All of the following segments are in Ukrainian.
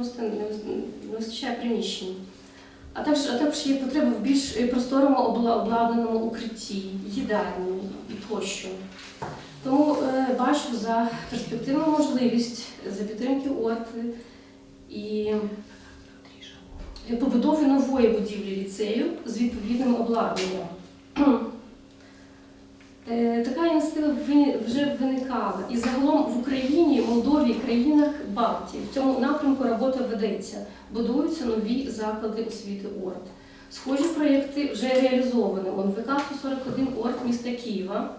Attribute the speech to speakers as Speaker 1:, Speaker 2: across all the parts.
Speaker 1: просто не вистачає приміщень. А також, а також є потреба в більш е, просторому обладнаному укритті, їдальні і тощо. Тому е, бачу за перспективну можливість за підтримки ОРТ і побудови нової будівлі ліцею з відповідним обладнанням. Е, Така ініціатива вже виникала. І загалом в Україні, Молдові, країнах Балтії в цьому напрямку робота ведеться. Будуються нові заклади освіти ОРТ. Схожі проєкти вже реалізовані. ОНВК 141 ОРТ міста Києва.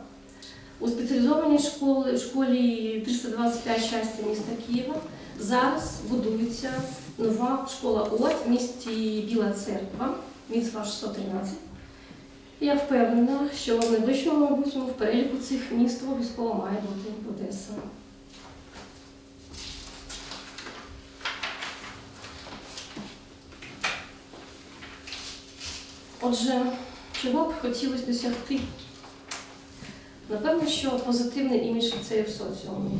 Speaker 1: У спеціалізованій школі, школі 325 щастя міста Києва зараз будується нова школа ОРТ в місті Біла Церква, Міцва 613. Я впевнена, що в найближчому майбутньому в переліку цих міст обов'язково має бути Одеса. Отже, чого б хотілося досягти? Напевно, що позитивний імідж ліцею в соціумі,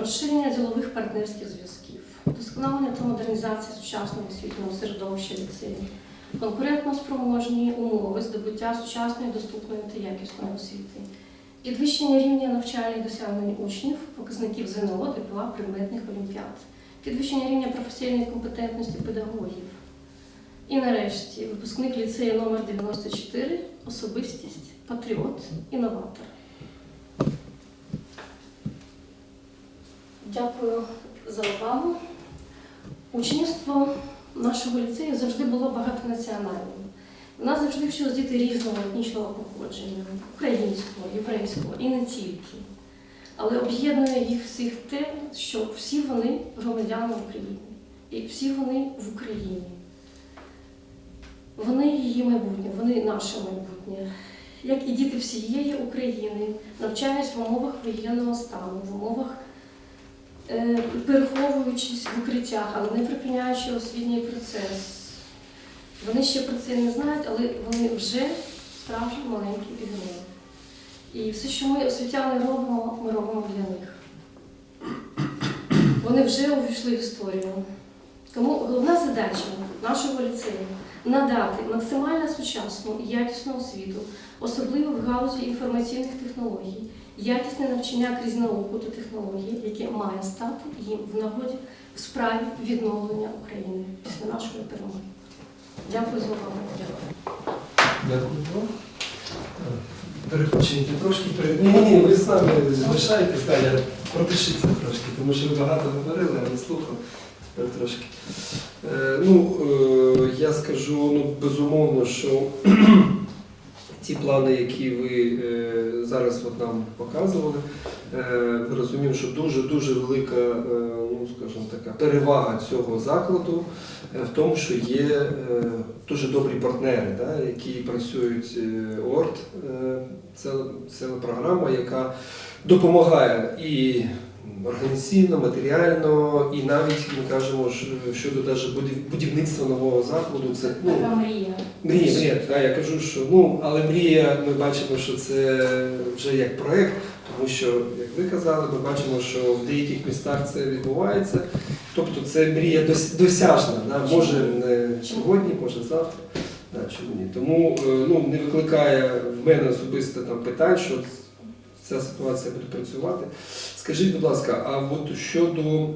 Speaker 1: розширення ділових партнерських зв'язків, вдосконалення та модернізація сучасного освітнього середовища ліцею, конкурентно спроможні умови здобуття сучасної, доступної та якісної освіти, підвищення рівня навчальних досягнень учнів, показників ЗНО, ДПА, предметних олімпіад, підвищення рівня професійної компетентності педагогів. І нарешті випускник ліцею номер 94 особистість, патріот, інноватор. Дякую за увагу. Учнівство нашого ліцею завжди було багатонаціональним. У нас завжди вчились діти різного етнічного походження, українського, єврейського і не тільки. Але об'єднує їх всіх те, що всі вони громадяни України. І всі вони в Україні. Вони її майбутнє, вони наше майбутнє. Як і діти всієї України навчаюсь в умовах воєнного стану, в умовах е, переховуючись в укриттях, але не припиняючи освітній процес. Вони ще про це не знають, але вони вже справжні маленькі бігуни. І все, що ми освітяни робимо, ми робимо для них. Вони вже увійшли в історію. Тому головна задача нашого ліцею надати максимально сучасну і якісну освіту, особливо в галузі інформаційних технологій, якісне навчання крізь науку та технології, яке має стати їм в нагоді в справі відновлення України після нашої перемоги. Дякую за увагу.
Speaker 2: Дякую вам. Перепочиньте трошки. Ні, ні, ви з залишаєтесь, далі пропишіться трошки, тому що ви багато говорили, а не слухав. Тепер трошки. Е, ну, е, я скажу ну, безумовно, що ті плани, які ви е, зараз от нам показували, е, ми розуміємо, що дуже-дуже велика, е, ну, скажімо така, перевага цього закладу в тому, що є дуже добрі партнери, да, які працюють ОРТ. Це, це програма, яка допомагає і організаційно, матеріально, і навіть ми кажемо, що щодо даже будівництва нового закладу. Це ну,
Speaker 1: мрія.
Speaker 2: Мрія, мрія, да, я кажу, що ну, але мрія, ми бачимо, що це вже як проєкт, тому що, як ви казали, ми бачимо, що в деяких містах це відбувається. Тобто це мрія дос- досяжна, да, може не сьогодні, може завтра. Да, чому ні? Тому е, ну, не викликає в мене особисто там питань, що ця ситуація буде працювати. Скажіть, будь ласка, а от щодо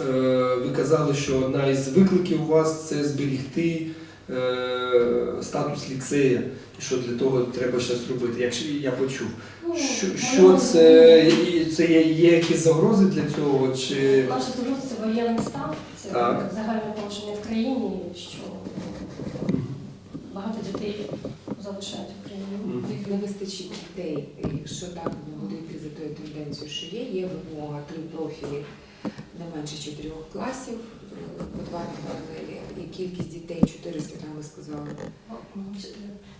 Speaker 2: е, ви казали, що одна із викликів у вас це зберігти е, статус ліцея, і що для того треба щось робити. Якщо я почув,
Speaker 1: Ну,
Speaker 2: що, що це, це є, є якісь загрози для цього? Чи
Speaker 1: Наша загроза це воєнний стан, це загальне положення в країні, що багато дітей залишають в країні.
Speaker 3: Їх не вистачить дітей, якщо так буде йти за тою тенденцією, що є, є вимога три профілі не менше чотирьох класів, е, по два паралелі, і кількість дітей 400, там ви сказали.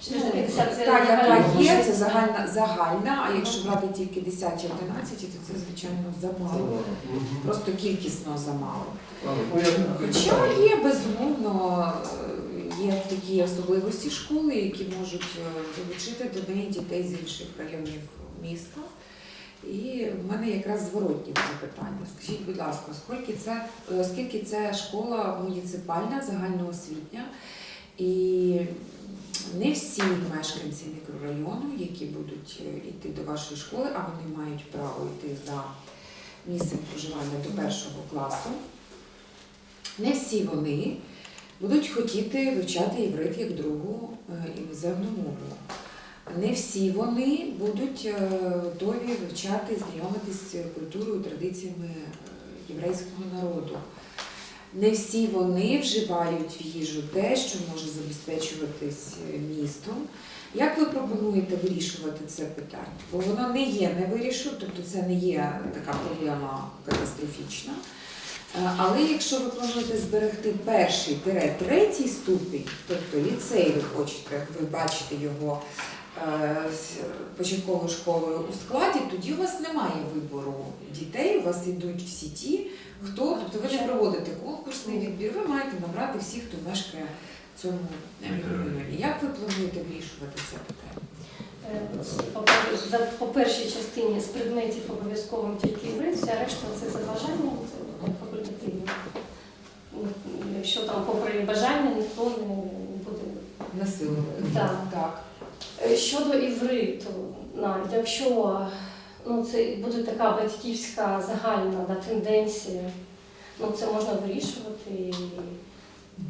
Speaker 1: 450 це
Speaker 3: Та, яка є, це загальна, загальна, а якщо брати тільки 10 чи 11, то це, звичайно, замало. Просто кількісно замало. Хоча є безумовно є такі особливості школи, які можуть е, залучити до неї дітей з інших районів міста. І в мене якраз зворотні запитання. Скажіть, будь ласка, оскільки це, оскільки це школа муніципальна, загальноосвітня, і не всі мешканці мікрорайону, які будуть е, йти до вашої школи, а вони мають право йти за місцем проживання до першого класу, не всі вони будуть хотіти вивчати єврит як другу е, іноземну мову. Не всі вони будуть е, готові вивчати, знайомитись культурою, традиціями е, єврейського народу. Не всі вони вживають в їжу те, що може забезпечуватись містом. Як ви пропонуєте вирішувати це питання? Бо воно не є невирішено, тобто це не є така проблема катастрофічна. Е, Але якщо ви плануєте зберегти перший тире третій ступінь, тобто ліцей ви хочете, ви бачите його е, з початковою школою у складі, тоді у вас немає вибору дітей, у вас йдуть всі ті, хто, тобто ви не проводите конкурсний відбір, ви маєте набрати всіх, хто мешкає в цьому мікрорайоні. Як ви плануєте вирішувати це питання?
Speaker 1: Е, по- першій частині з предметів обов'язково тільки іврит, вся решта це за бажанням, це. Ну, Якщо там попри бажання ніхто не буде.
Speaker 3: Насилувати.
Speaker 1: Так.
Speaker 3: так.
Speaker 1: Е, Щодо івриту, навіть якщо ну, це буде така батьківська загальна да, тенденція, ну це можна вирішувати. і-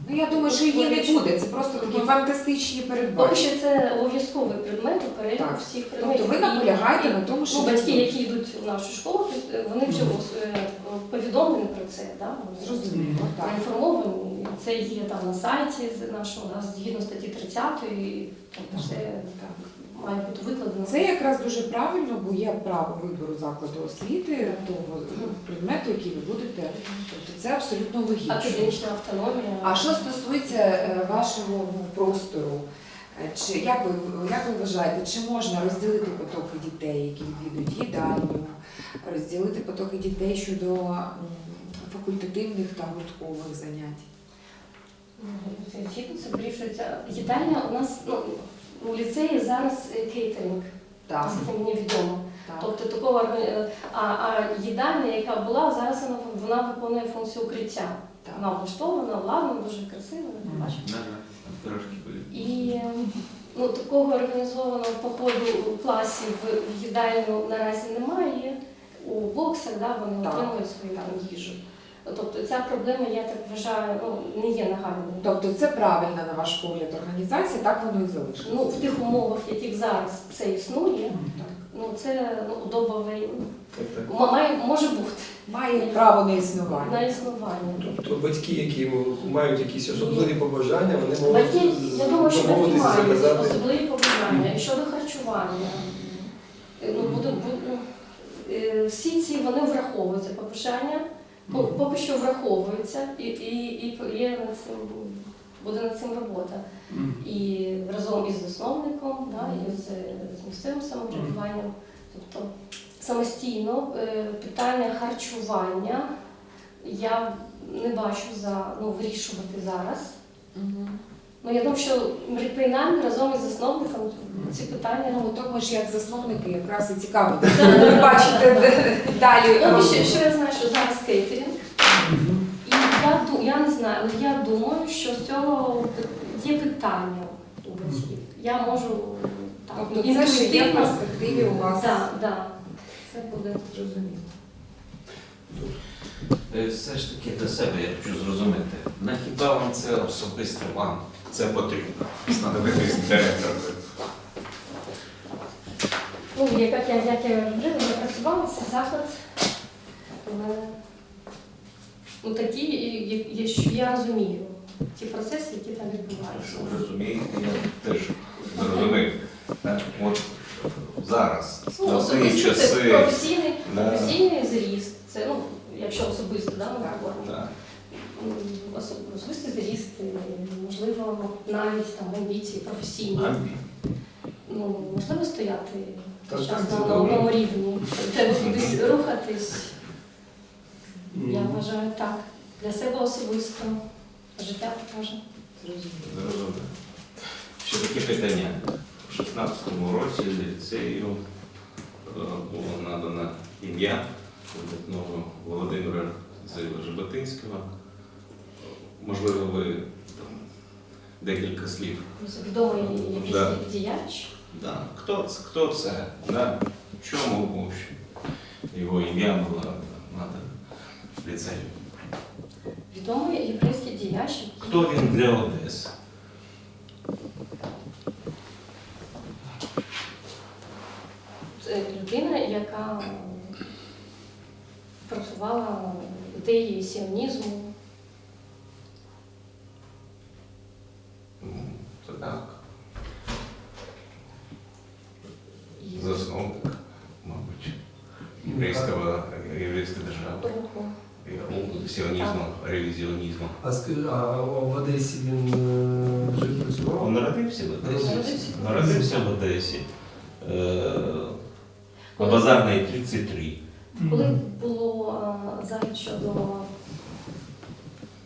Speaker 3: Ну я думаю, що її не буде. Це просто такі фантастичні
Speaker 1: Поки
Speaker 3: передбачення.
Speaker 1: що це обов'язковий предмет у переліку
Speaker 3: Так.
Speaker 1: всіх предметів.
Speaker 3: Тобто ви
Speaker 1: І-
Speaker 3: наполягаєте на тому, що
Speaker 1: Ну, батьки, які йдуть в нашу школу, е, вони вже е, повідомлені про це, да? вони
Speaker 3: Зрозуміло, так.
Speaker 1: проінформовані. Це є там на сайті з нашого да, згідно статті 30, і там все
Speaker 3: Так.
Speaker 1: Має бути викладено.
Speaker 3: Це якраз дуже правильно, бо є право вибору закладу освіти, того ну, предмету, який ви будете. Тобто це абсолютно логічно.
Speaker 1: академічна автономія.
Speaker 3: А що стосується е, вашого ну, простору, е, чи як ви як ви вважаєте, чи можна розділити потоки дітей, які відвідують їдальню, розділити потоки дітей щодо факультативних та гурткових занять?
Speaker 1: Згідно це вирішується. Їдальня у нас ну, у ліцеї зараз е, кейтеринг,
Speaker 3: Так,
Speaker 1: наскільки мені відомо.
Speaker 3: так.
Speaker 1: Тобто такого органі- а, а їдальня, яка була, зараз вона, вона виконує функцію укриття.
Speaker 3: Так.
Speaker 1: Вона облаштована, обладнана, дуже красиво, ви
Speaker 3: Мгм.
Speaker 1: бачите.
Speaker 4: Да, да, там пирожки были.
Speaker 1: І ну, такого організованого походу класів в, в їдальню наразі немає. У боксах да, вони
Speaker 3: Так.
Speaker 1: отримують свою там їжу. Тобто ця проблема, я так вважаю, ну, не є нагальною.
Speaker 3: Тобто це правильна, на ваш погляд, організація, так воно і залишиться.
Speaker 1: Ну, в тих умовах, яких зараз це існує,
Speaker 3: Так.
Speaker 1: ну це ну, добовий, ну, має, може бути
Speaker 3: Має право на існування.
Speaker 1: на існування.
Speaker 2: Тобто батьки, які мають якісь особливі побажання, вони можуть
Speaker 1: Батьки, я думаю, що батьки
Speaker 2: домовитися,
Speaker 1: мають
Speaker 2: заказати.
Speaker 1: особливі побажання. І щодо харчування, е, ну, буде, буде, е, всі ці вони враховуються побажання, поки що враховуються, і, і, і є над цим, буде над цим робота.
Speaker 2: Мгм.
Speaker 1: І разом із засновником, да, і з, з місцевим самоврядуванням. Тобто самостійно е, питання харчування я не бачу за ну, вирішувати зараз.
Speaker 3: Мгм.
Speaker 1: Ну, я думаю, що принаймні разом із засновником ці питання
Speaker 3: Ну,
Speaker 1: ну,
Speaker 3: тому ж як засновники якраз і цікаво. Ви бачите далі.
Speaker 1: Поки що, що я знаю, що зараз кейтерінг. І я, ду- я не знаю, але я думаю, що з цього є питання у батьків. Я можу так,
Speaker 3: Тобто це ще є в
Speaker 1: інтуїтивно-
Speaker 3: перспективі у вас.
Speaker 1: Так, так. Це буде.
Speaker 3: Зрозуміло.
Speaker 4: Е, Все ж таки для себе я хочу зрозуміти. На хіба вам це особисто вам це потрібно? Становитись директором.
Speaker 1: Ну, як я, як я говорила, я працювала цей заклад. У мене ну, такі, і- що я розумію ті процеси, які там відбуваються.
Speaker 4: Ви розумієте, я теж зрозумів. От зараз,
Speaker 1: Ну,
Speaker 4: на
Speaker 1: особисто це професійний,
Speaker 4: Да.
Speaker 1: професійний зріст. Це, ну, якщо особисто, да, ми
Speaker 3: Так,
Speaker 1: говоримо.
Speaker 4: Так.
Speaker 1: М, осо- Особистий зріст, е, можливо, навіть там амбіції професійні. Ну, можливо, стояти
Speaker 2: Так,
Speaker 1: час
Speaker 2: так,
Speaker 1: на одному рівні. Треба кудись рухатись. Я вважаю так. Для себе особисто. Життя покаже.
Speaker 3: Зрозуміло.
Speaker 4: Ще таке питання. У 16-му році ліцею було надано ім'я видатного Володимира Жаботинського. Можливо, ви там декілька слів.
Speaker 1: Відомий якийсь
Speaker 4: Да.
Speaker 1: діяч.
Speaker 4: Да. Хто це? Хто це? Да. Чому був його ім'я було надано ліцею?
Speaker 1: Відомий єврейський діяч.
Speaker 4: Хто він для Одеси?
Speaker 1: Людина, яка просувала ідеї сіонізму.
Speaker 4: М, Це так. Засновник, мабуть, єврейського, єврейської держави.
Speaker 1: руху.
Speaker 4: І руху Сіонізму, ревізіонізму.
Speaker 2: А скажи, а в Одесі він е, жив працював?
Speaker 4: Він народився в Одесі.
Speaker 1: Народився.
Speaker 4: В Одесі. Е, На базарній 33.
Speaker 1: Коли було захід щодо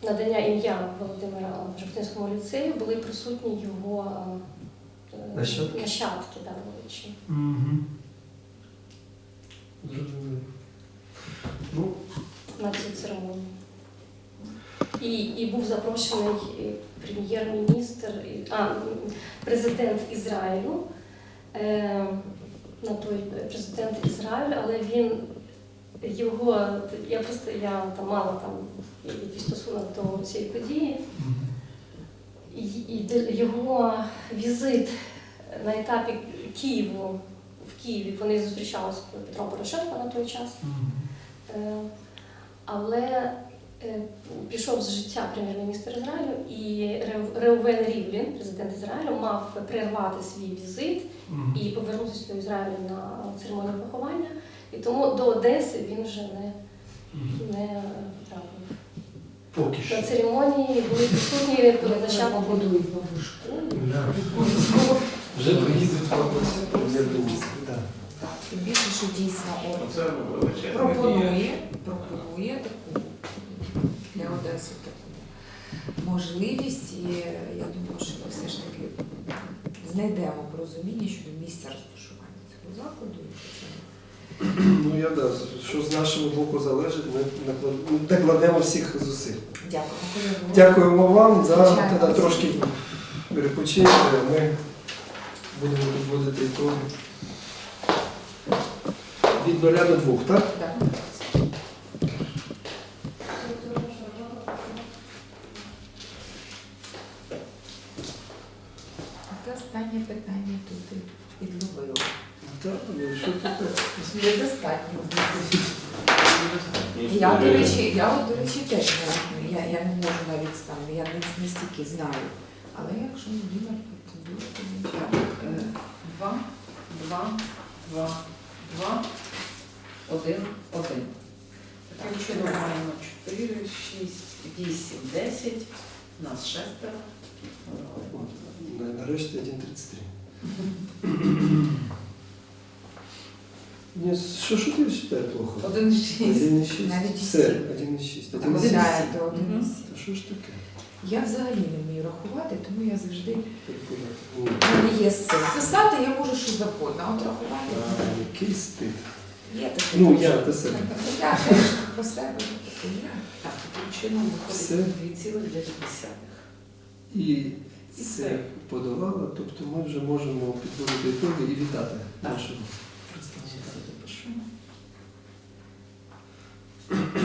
Speaker 1: надання ім'я Володимира Жовтинському ліцею, були присутні його е,
Speaker 2: Нащадки?
Speaker 1: нащадки да.
Speaker 2: Угу. Ну,
Speaker 1: на цій церемонії. І, і був запрошений е, прем'єр-міністр, а, президент Ізраїлю, е, на той президент Ізраїлю, але він його, я просто я там мала там якийсь стосунок до цієї події. І, і його візит на етапі Києву в Києві вони зустрічалися з Петром Порошенко на той час. Е, Але е, пішов з життя прем'єр-міністр Ізраїлю, і Реувен Рівлін, президент Ізраїлю, мав перервати свій візит і повернутися до Ізраїлю на церемонію поховання. І тому до Одеси він вже не, не потрапив.
Speaker 2: Поки
Speaker 1: На церемонії були присутні нащадки.
Speaker 3: побудують нову школу.
Speaker 2: Вже приїздить
Speaker 3: Тим більше, що дійсно от пропонує, пропонує таку для Одеси таку можливість, і я думаю, що ми все ж таки знайдемо порозуміння щодо місця розташування цього закладу. і що це
Speaker 2: Ну я да, що з нашого боку залежить, ми докладемо всіх зусиль.
Speaker 3: Дякую.
Speaker 2: Дякуємо вам за тоді трошки перепочити. Ми будемо підводити ітоги. Від нуля до двох, так?
Speaker 3: Так. Це останнє питання тут і підловило.
Speaker 2: Так, ну що таке?
Speaker 3: Недостатньо. Я, до речі, я от, до речі, теж не рахую. Я, я не можу навіть там, я не, не стільки знаю. Але якщо Володимир претендує, то звичайно.
Speaker 5: Е, Два, два, два, два, один, один. Таким чином маємо 4, 6, 8, 10. Нас шестеро.
Speaker 2: На- Нарешті 1.33. Ні, що, що ти вважаєш плохо?
Speaker 5: Один, шість.
Speaker 2: 1.6.
Speaker 3: Навіть
Speaker 2: Все,
Speaker 3: сім.
Speaker 2: 1.6.
Speaker 3: Там
Speaker 2: 1.7.
Speaker 3: сяєте один із-
Speaker 2: Та що ж таке?
Speaker 3: Я взагалі не вмію рахувати, тому я завжди.
Speaker 2: Ні.
Speaker 3: є цим. Писати я можу що завгодно, а от рахувати
Speaker 2: А, Який стид.
Speaker 3: є таке.
Speaker 2: Ну, я те себе.
Speaker 3: Я теж про себе.
Speaker 5: Так, таким чином
Speaker 2: Все.
Speaker 5: виходить 2,9.
Speaker 2: І це подолало, тобто ми вже можемо підводити ітоги і вітати
Speaker 5: Так.
Speaker 2: нашого
Speaker 4: Thank
Speaker 3: you.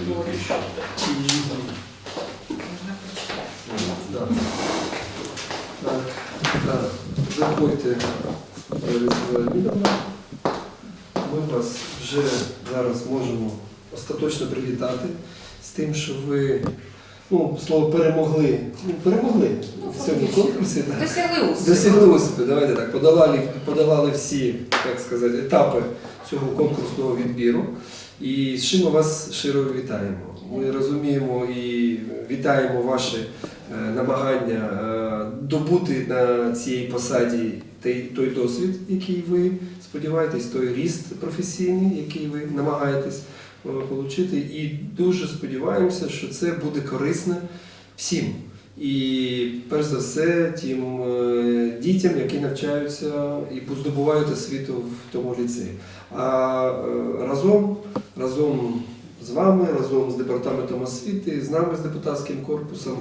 Speaker 3: Прочитати.
Speaker 2: Да. Так, так. Заходьте, Лариса ми вас вже зараз можемо остаточно привітати з тим, що ви, ну, слово перемогли. Ну, перемогли
Speaker 3: Ну,
Speaker 2: в цьому конкурсі. да.
Speaker 3: Досягли успіху.
Speaker 2: Досягли успіху, давайте так, подолали, подолали всі, як сказати, етапи цього конкурсного відбіру. І з чим вас щиро вітаємо. Ми розуміємо і вітаємо ваші е, намагання е, добути на цій посаді той, досвід, який ви сподіваєтесь, той ріст професійний, який ви намагаєтесь е, отримати. І дуже сподіваємося, що це буде корисно всім. І перш за все тим дітям, які навчаються і здобувають освіту в тому ліцеї. А разом, разом з вами, разом з департаментом освіти, з нами, з депутатським корпусом,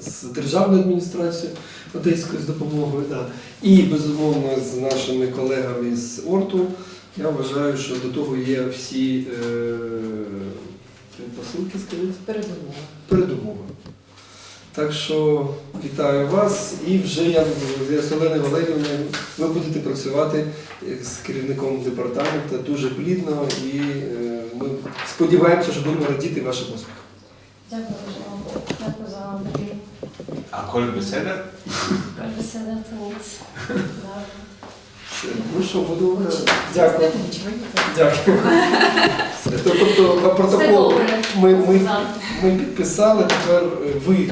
Speaker 2: з державною адміністрацією Одеською з допомогою, да, і безумовно з нашими колегами з ОРТу. Я вважаю, що до того є всі е, посилки, скажіть
Speaker 3: Передумова.
Speaker 2: передумови. Так що вітаю вас і вже я з Оленою Валеріївною ви будете працювати з керівником департаменту дуже плідно і е, ми сподіваємося, що будемо радіти вашим успіхам.
Speaker 1: Дякую дуже вам. Дякую за вам.
Speaker 4: А коль беседа?
Speaker 1: Бесіда це ніц.
Speaker 2: Ну що, буду е, дякую. Дякую. Тобто протокол ми, ми, ми підписали, тепер е, ви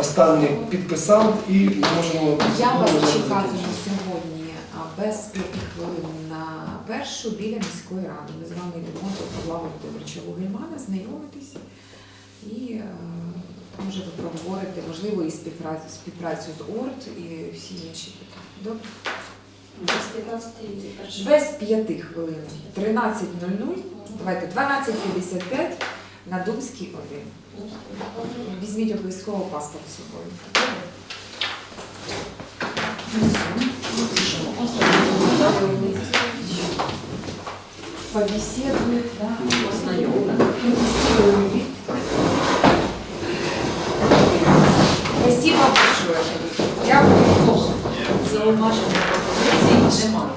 Speaker 2: останній підписант і ми можемо
Speaker 3: Я вас чекатиму сьогодні а, без п'яти хвилин на першу біля міської ради. Ми з вами йдемо до Павла Володимировича Вугельмана, знайомитися і е, там вже ви проговорите, можливо, і співпрацю, співпрацю з ОРТ і всі інші питання. Добре?
Speaker 1: Без 15
Speaker 3: п'яти хвилин. 13.00, давайте 12.55 на Думській 1. Візьміть обов'язково паспорт з собою. Побеседует, да, Протестируем. Спасибо большое. Дякую.
Speaker 5: Зауваження пропозицій немає.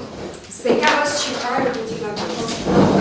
Speaker 3: Все, я вас чекаю тоді на дому.